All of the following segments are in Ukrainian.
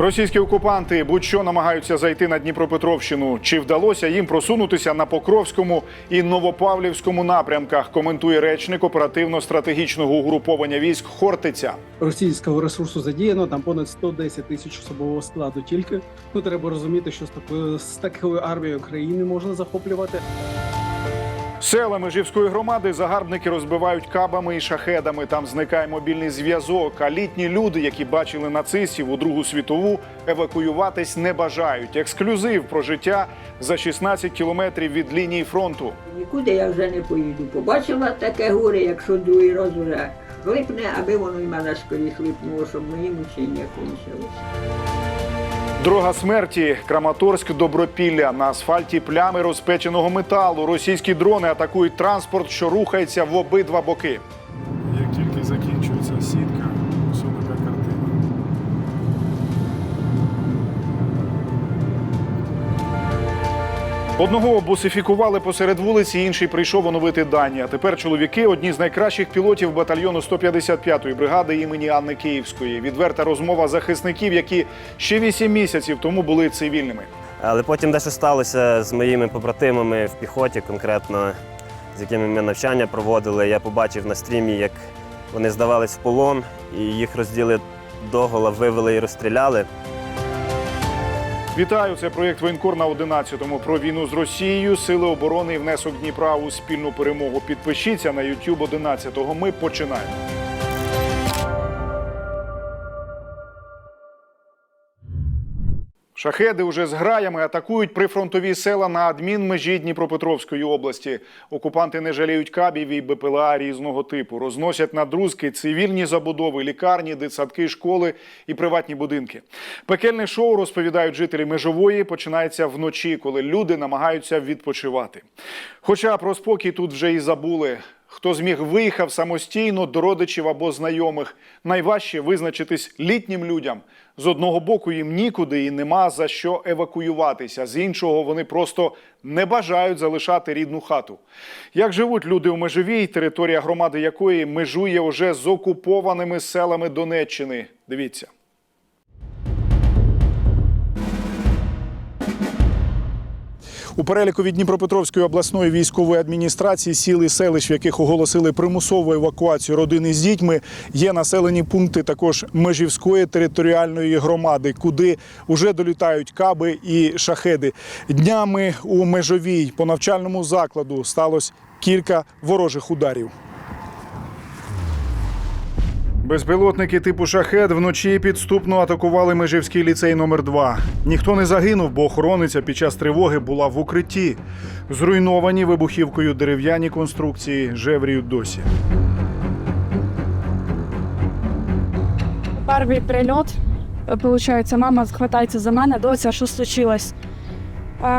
Російські окупанти будь-що намагаються зайти на Дніпропетровщину. Чи вдалося їм просунутися на Покровському і Новопавлівському напрямках? Коментує речник оперативно-стратегічного угруповання військ Хортиця. російського ресурсу задіяно там понад 110 тисяч особового складу. Тільки ну треба розуміти, що з такою з такою армією країни можна захоплювати. Села Межівської громади загарбники розбивають кабами і шахедами. Там зникає мобільний зв'язок. А літні люди, які бачили нацистів у Другу світову, евакуюватись не бажають. Ексклюзив про життя за 16 кілометрів від лінії фронту. Нікуди я вже не поїду. Побачила таке горе, якщо другий раз уже глипне, аби воно й мене скоріше хлипнуло, щоб мої мучення кончилися. Дорога смерті Краматорськ Добропілля. На асфальті плями розпеченого металу. Російські дрони атакують транспорт, що рухається в обидва боки. Одного бусифікували посеред вулиці, інший прийшов оновити дані. А тепер чоловіки одні з найкращих пілотів батальйону 155-ї бригади імені Анни Київської. Відверта розмова захисників, які ще 8 місяців тому були цивільними. Але потім дещо сталося з моїми побратимами в піхоті, конкретно з якими ми навчання проводили. Я побачив на стрімі, як вони здавались в полон, і їх розділи догола, вивели і розстріляли. Вітаю! Це проєкт Воєнкор на 11-му про війну з Росією, сили оборони і внесок Дніпра у спільну перемогу. Підпишіться на YouTube 11-го. Ми починаємо. Шахеди уже з граями атакують прифронтові села на адмінмежі Дніпропетровської області. Окупанти не жаліють кабів і БПЛА різного типу. Розносять на друзки цивільні забудови, лікарні, дитсадки, школи і приватні будинки. Пекельне шоу розповідають жителі межової. Починається вночі, коли люди намагаються відпочивати. Хоча про спокій тут вже і забули. Хто зміг виїхав самостійно до родичів або знайомих. Найважче визначитись літнім людям. З одного боку їм нікуди і нема за що евакуюватися. З іншого вони просто не бажають залишати рідну хату. Як живуть люди у межовій, територія громади якої межує уже з окупованими селами Донеччини? Дивіться. У переліку від Дніпропетровської обласної військової адміністрації сіл і селищ, в яких оголосили примусову евакуацію родини з дітьми, є населені пункти також межівської територіальної громади, куди вже долітають каби і шахеди. Днями у межовій по навчальному закладу сталося кілька ворожих ударів. Безпілотники типу шахед вночі підступно атакували межівський ліцей номер 2 Ніхто не загинув, бо охорониця під час тривоги була в укритті. Зруйновані вибухівкою дерев'яні конструкції жевріють досі. Перший прильот, получається, мама хватається за мене, доця, що случилось.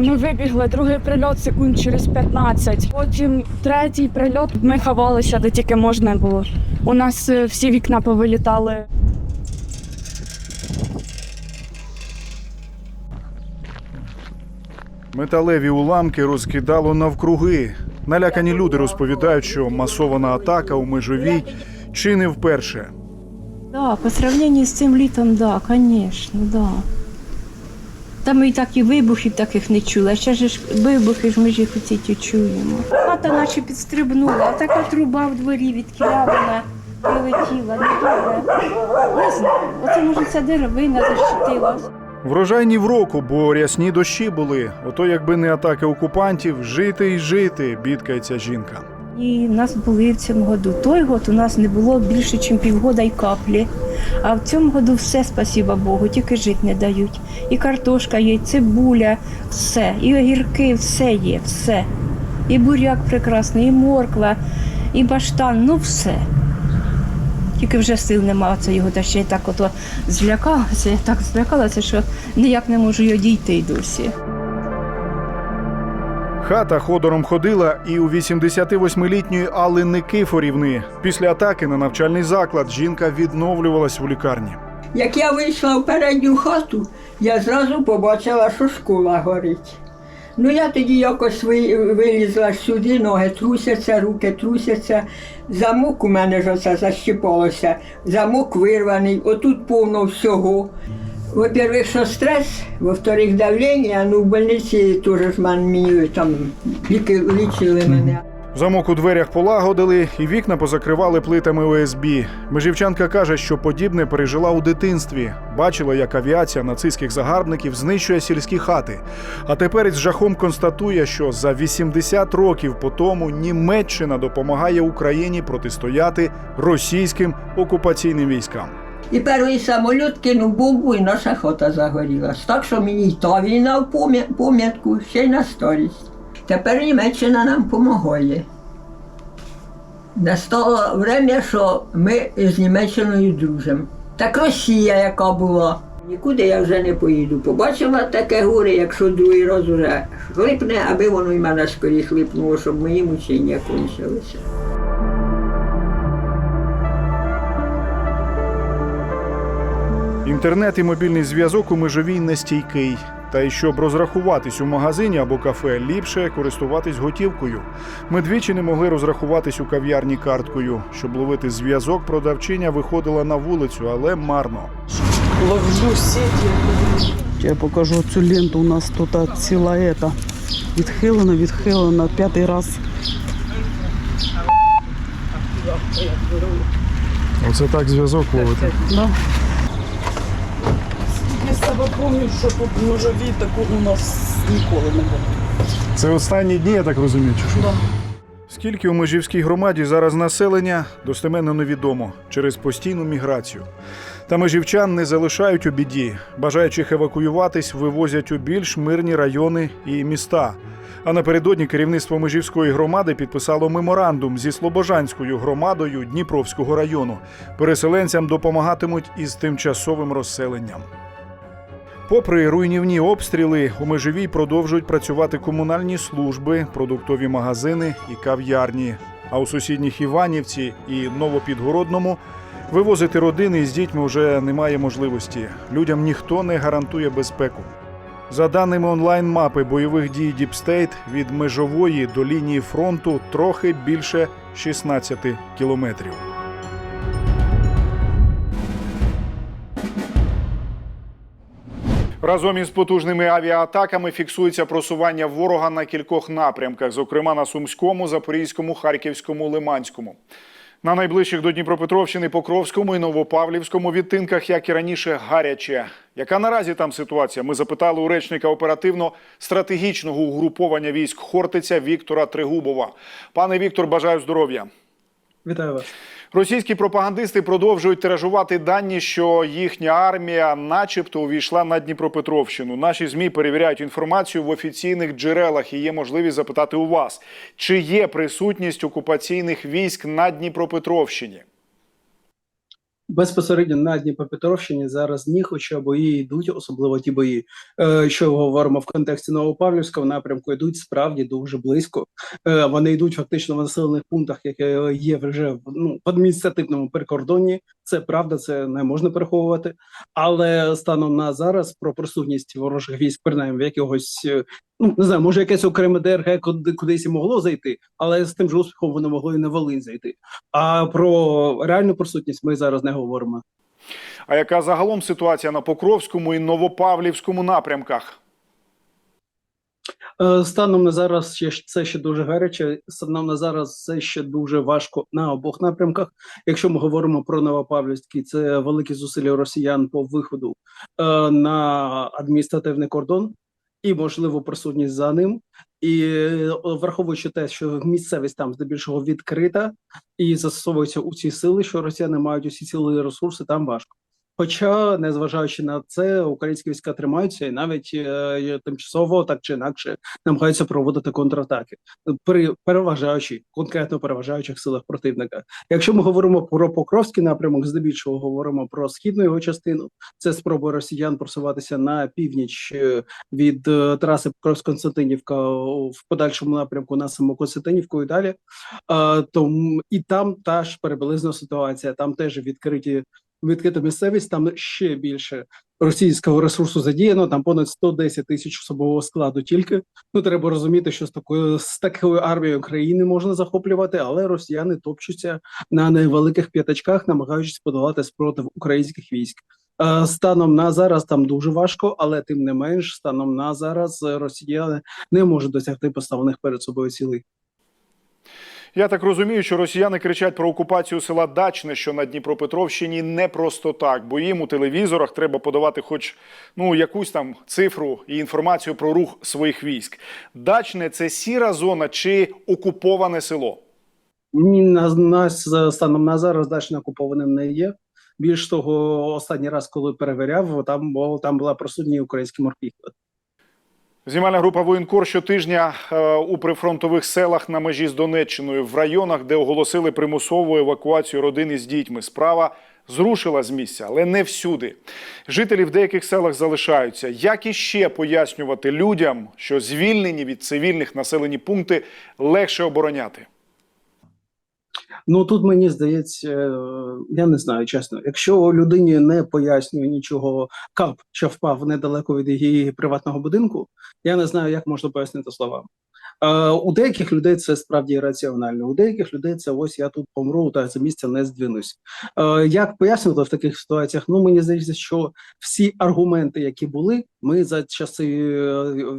Ми вибігли, другий прильот секунд через 15. Потім третій прильот. Ми ховалися, де тільки можна було. У нас е, всі вікна повилітали. Металеві уламки розкидало навкруги. Налякані люди розповідають, що масована атака у межовій чи не вперше. Да, по сравнению з цим літом, да, звісно, да. Та ми і так і вибухів таких не чули, а ще ж вибухи ж ми ж їх оці чуємо. Хата наче підстрибнула, а така труба в дворі відкіля вона прилетіла. Ну добре. Не знаю. Оце може ця деревина защитила. Врожайні в року, бо рясні дощі були. Ото якби не атаки окупантів, жити і жити, бідкається жінка. І в нас були в цьому году. Той год у нас не було більше, ніж півгода і каплі. А в цьому году все, спасіба Богу, тільки жити не дають. І картошка є, і цибуля, все, і огірки, все є, все. І буряк прекрасний, і морква, і баштан, ну все. Тільки вже сил нема це його, та ще й так ото злякалася, я так злякалася, що ніяк не можу й одійти й досі. Хата ходором ходила і у 88-літньої Алли Никифорівни. Після атаки на навчальний заклад жінка відновлювалась у лікарні. Як я вийшла в передню хату, я зразу побачила, що школа горить. Ну я тоді якось вилізла сюди, ноги трусяться, руки трусяться. Замок у мене ж оце защіпалося, замок вирваний, отут повно всього. Во-первых, що стрес, во-вторых, давлення, ну в больниці теж мені там ліки лічили мене. Замок у дверях полагодили і вікна позакривали плитами ОСБ. Межівчанка каже, що подібне пережила у дитинстві. Бачила, як авіація нацистських загарбників знищує сільські хати. А тепер із жахом констатує, що за 80 років по тому Німеччина допомагає Україні протистояти російським окупаційним військам. І перший самоліт кинув бомбу, і наша хата загорілась. Так що мені й та війна в пам'ятку, ще й на старість. Тепер Німеччина нам допомагає. Настало время, що ми з Німеччиною дружимо. Так Росія, яка була. Нікуди я вже не поїду. Побачила таке горе, якщо другий раз уже хлипне, аби воно й мене скоріше хлипнуло, щоб мої мучення кончилися. Інтернет і мобільний зв'язок у межовій нестійкий. Та й щоб розрахуватись у магазині або кафе, ліпше користуватись готівкою. Ми двічі не могли розрахуватись у кав'ярні карткою. Щоб ловити зв'язок, продавчиня виходила на вулицю, але марно. ловлю сети. Я покажу цю ленту. У нас тут ціла ета. Відхилена, відхилена, п'ятий раз. Оце так зв'язок ловити. Да. Себе пам'ятаю, що тут ножові такого у нас ніколи не було. Це останні дні, я так розумію, чи що? Да. Скільки у межівській громаді зараз населення, достеменно невідомо через постійну міграцію. Та межівчан не залишають у біді. Бажаючих евакуюватись вивозять у більш мирні райони і міста. А напередодні керівництво межівської громади підписало меморандум зі Слобожанською громадою Дніпровського району. Переселенцям допомагатимуть із тимчасовим розселенням. Попри руйнівні обстріли, у межовій продовжують працювати комунальні служби, продуктові магазини і кав'ярні. А у сусідніх Іванівці і Новопідгородному вивозити родини з дітьми вже немає можливості. Людям ніхто не гарантує безпеку. За даними онлайн-мапи бойових дій Діпстейт, від межової до лінії фронту трохи більше 16 кілометрів. Разом із потужними авіаатаками фіксується просування ворога на кількох напрямках, зокрема на Сумському, Запорізькому, Харківському, Лиманському. На найближчих до Дніпропетровщини, Покровському і Новопавлівському відтинках, як і раніше, гаряче. Яка наразі там ситуація? Ми запитали у речника оперативно-стратегічного угруповання військ Хортиця Віктора Тригубова. Пане Віктор, бажаю здоров'я. Вітаю вас. Російські пропагандисти продовжують тиражувати дані, що їхня армія, начебто, увійшла на Дніпропетровщину. Наші змі перевіряють інформацію в офіційних джерелах і є можливість запитати у вас, чи є присутність окупаційних військ на Дніпропетровщині. Безпосередньо на Дніпропетровщині зараз ні, хоча бої йдуть, особливо ті бої, е, що говоримо в контексті Новопавлівського напрямку, йдуть справді дуже близько. Е, Вони йдуть фактично в населених пунктах, які є вже ну в адміністративному прикордонні. Це правда, це не можна переховувати. Але станом на зараз про присутність ворожих військ, принаймні в якогось е, ну не знаю, може якесь окреме ДРГ куди кудись і могло зайти, але з тим же успіхом вони могли і на Волинь зайти. А про реальну присутність ми зараз не говоримо. А яка загалом ситуація на Покровському і Новопавлівському напрямках? Е, Станом на зараз ще це ще дуже гаряче. Станом на зараз це ще дуже важко на обох напрямках. Якщо ми говоримо про Новопавлівський, це великі зусилля росіян по виходу е, на адміністративний кордон і можливо присутність за ним. І е, враховуючи те, що місцевість там здебільшого відкрита і застосовуються усі сили, що росіяни мають усі сили і ресурси, там важко. Хоча, незважаючи на це, українські війська тримаються і навіть е, тимчасово так чи інакше намагаються проводити контратаки при переважаючи конкретно переважаючих силах противника. Якщо ми говоримо про Покровський напрямок, здебільшого говоримо про східну його частину. Це спроба росіян просуватися на північ е, від е, траси Покровськ-Константинівка в подальшому напрямку на саму Константинівку і далі. Е, тому і там та ж приблизна ситуація. Там теж відкриті відкрита місцевість, там ще більше російського ресурсу задіяно. Там понад 110 тисяч особового складу. Тільки ну треба розуміти, що з такою з такою армією країни можна захоплювати, але росіяни топчуться на невеликих п'ятачках, намагаючись подолати спротив українських військ. Е, Станом на зараз там дуже важко, але тим не менш, станом на зараз е, росіяни не можуть досягти поставлених перед собою цілей. Я так розумію, що росіяни кричать про окупацію села Дачне, що на Дніпропетровщині не просто так, бо їм у телевізорах треба подавати хоч ну якусь там цифру і інформацію про рух своїх військ. Дачне це сіра зона чи окуповане село. Ні, на нас станом на зараз дачно окупованим не є. Більш того, останній раз, коли перевіряв, там було там була присутні українські морпіхи. Знімальна група воєнкор щотижня е, у прифронтових селах на межі з Донеччиною в районах, де оголосили примусову евакуацію родини з дітьми. Справа зрушила з місця, але не всюди. Жителі в деяких селах залишаються. Як іще пояснювати людям, що звільнені від цивільних населені пункти легше обороняти? Ну тут мені здається, е, я не знаю чесно. Якщо людині не пояснює нічого кап, що впав недалеко від її приватного будинку, я не знаю, як можна пояснити словами. Е, у деяких людей це справді раціонально. У деяких людей це ось я тут помру, та з місця не здвинусь. Е, як пояснювати в таких ситуаціях? Ну мені здається, що всі аргументи, які були, ми за часи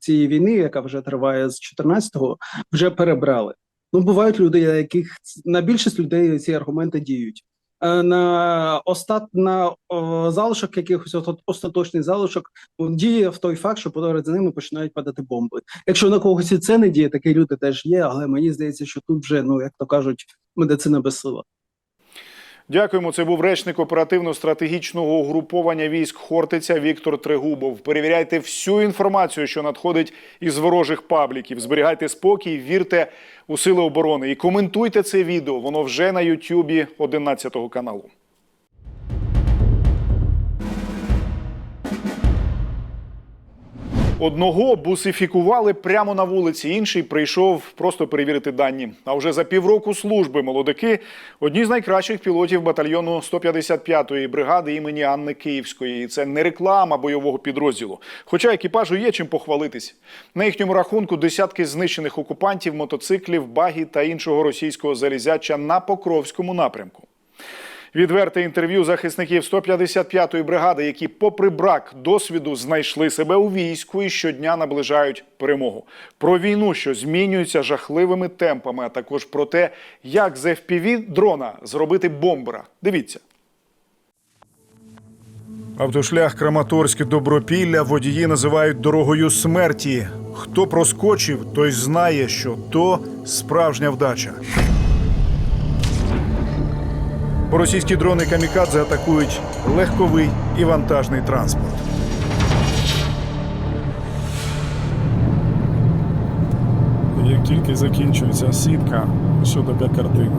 цієї війни, яка вже триває з 14-го, вже перебрали. Ну, бувають люди, на яких на більшість людей ці аргументи діють. Е, На остат на залишок якихось остаточний залишок ну, діє в той факт, що поряд за ними починають падати бомби. Якщо на когось і це не діє, такі люди теж є, але мені здається, що тут вже, ну як то кажуть, медицина безсила. Дякуємо. Це був речник оперативно-стратегічного угруповання військ Хортиця Віктор Трегубов. Перевіряйте всю інформацію, що надходить із ворожих пабліків. Зберігайте спокій, вірте у сили оборони і коментуйте це відео. Воно вже на Ютубі 11 каналу. Одного бусифікували прямо на вулиці, інший прийшов просто перевірити дані. А вже за півроку служби молодики одні з найкращих пілотів батальйону 155-ї бригади імені Анни Київської. І це не реклама бойового підрозділу. Хоча екіпажу є чим похвалитись. На їхньому рахунку десятки знищених окупантів, мотоциклів, багі та іншого російського залізяча на Покровському напрямку. Відверте інтерв'ю захисників 155-ї бригади, які, попри брак досвіду, знайшли себе у війську і щодня наближають перемогу. Про війну, що змінюється жахливими темпами, а також про те, як з FPV дрона зробити бомбера. Дивіться. Автошлях Краматорськ Добропілля водії називають дорогою смерті. Хто проскочив, той знає, що то справжня вдача. Російські дрони камікадзе атакують легковий і вантажний транспорт. Як тільки закінчується сітка, що така картина.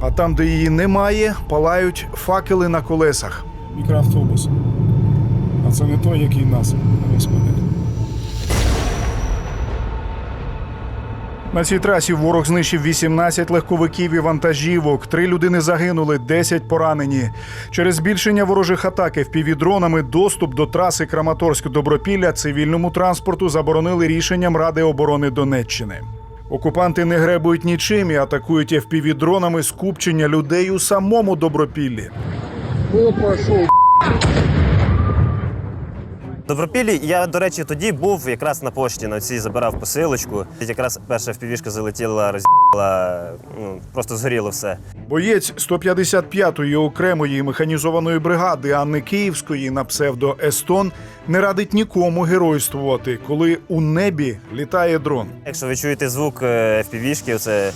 А там, де її немає, палають факели на колесах. Мікроавтобус. Це не той, який нас, господи. На цій трасі ворог знищив 18 легковиків і вантажівок. Три людини загинули, 10 поранені. Через збільшення ворожих атак впівдронами доступ до траси Краматорськ-Добропілля цивільному транспорту заборонили рішенням Ради оборони Донеччини. Окупанти не гребують нічим і атакують FPV-дронами скупчення людей у самому Добропіллі. В Добропіллі я, до речі, тоді був якраз на пошті на цій забирав посилочку. Якраз перша впівішка залетіла, роз'їла, ну, просто згоріло все. Боєць 155-ї окремої механізованої бригади Анни Київської на псевдо Естон не радить нікому геройствувати, коли у небі літає дрон. Якщо ви чуєте звук е, впівішки, це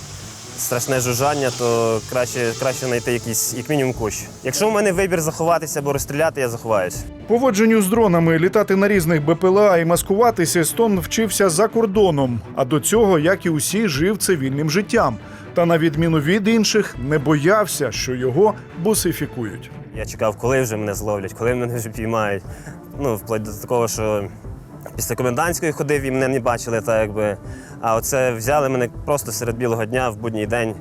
страшне жужжання, то краще, краще знайти якийсь, як мінімум, кущ. Якщо в мене вибір заховатися або розстріляти, я заховаюсь. Поводженню з дронами, літати на різних БПЛА і маскуватися Естон вчився за кордоном. А до цього, як і усі, жив цивільним життям. Та на відміну від інших, не боявся, що його бусифікують. Я чекав, коли вже мене зловлять, коли мене вже піймають. Ну, вплоть до такого, що після комендантської ходив і мене не бачили, так якби. А оце взяли мене просто серед білого дня в будній день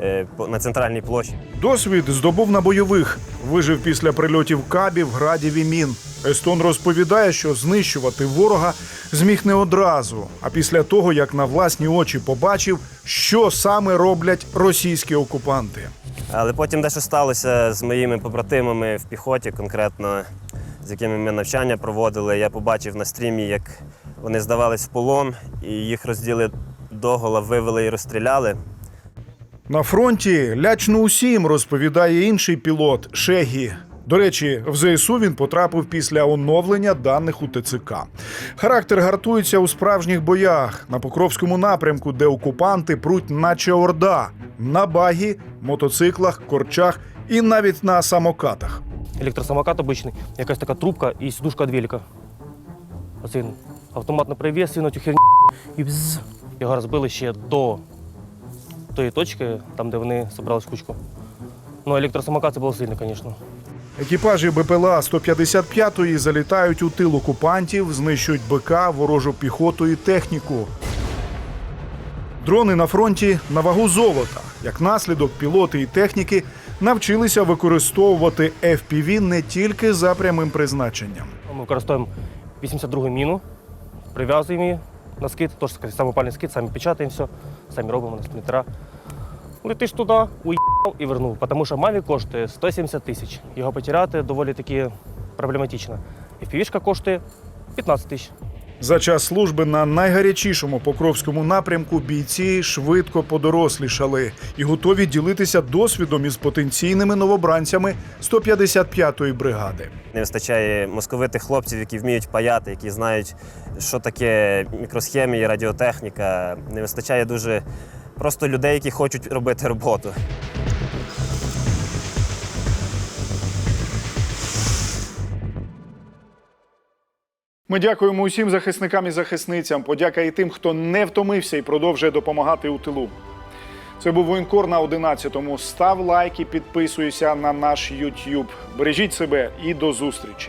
е, на центральній площі. Досвід здобув на бойових, вижив після прильотів кабів, градів і мін. Естон розповідає, що знищувати ворога зміг не одразу, а після того, як на власні очі побачив, що саме роблять російські окупанти. Але потім дещо сталося з моїми побратимами в піхоті, конкретно з якими ми навчання проводили. Я побачив на стрімі, як вони здавались в полон, і їх розділи догола, вивели і розстріляли. На фронті лячно усім розповідає інший пілот Шегі. До речі, в ЗСУ він потрапив після оновлення даних у ТЦК. Характер гартується у справжніх боях на Покровському напрямку, де окупанти пруть наче орда на багі, мотоциклах, корчах і навіть на самокатах. Електросамокат обичний, якась така трубка і сідушка від велика. Оцей автоматний привіз, він цю херню і бзз. Його розбили ще до тої точки, там, де вони зібрались кучку. Ну, електросамокат це було сильно, звісно. Екіпажі БПЛА 155-ї залітають у тил окупантів, знищують БК, ворожу піхоту і техніку. Дрони на фронті на вагу золота. Як наслідок, пілоти і техніки навчилися використовувати FPV не тільки за прямим призначенням. Ми використовуємо 82-гу міну, прив'язуємо її на скид, теж самопальний скид, самі печатаємо все, самі робимо на спринтера. Летиш туди, уїхав і вернув, тому що Маві коштує 170 тисяч. Його потеряти доволі таки проблематично. Впівішка коштує 15 тисяч. За час служби на найгарячішому покровському напрямку бійці швидко подорослішали і готові ділитися досвідом із потенційними новобранцями 155-ї бригади. Не вистачає московитих хлопців, які вміють паяти, які знають, що таке мікросхеми і радіотехніка. Не вистачає дуже просто людей, які хочуть робити роботу. Ми дякуємо усім захисникам і захисницям. Подяка і тим, хто не втомився і продовжує допомагати у тилу. Це був воєнкор на 11-му. Став лайк і підписуйся на наш YouTube. Бережіть себе і до зустрічі.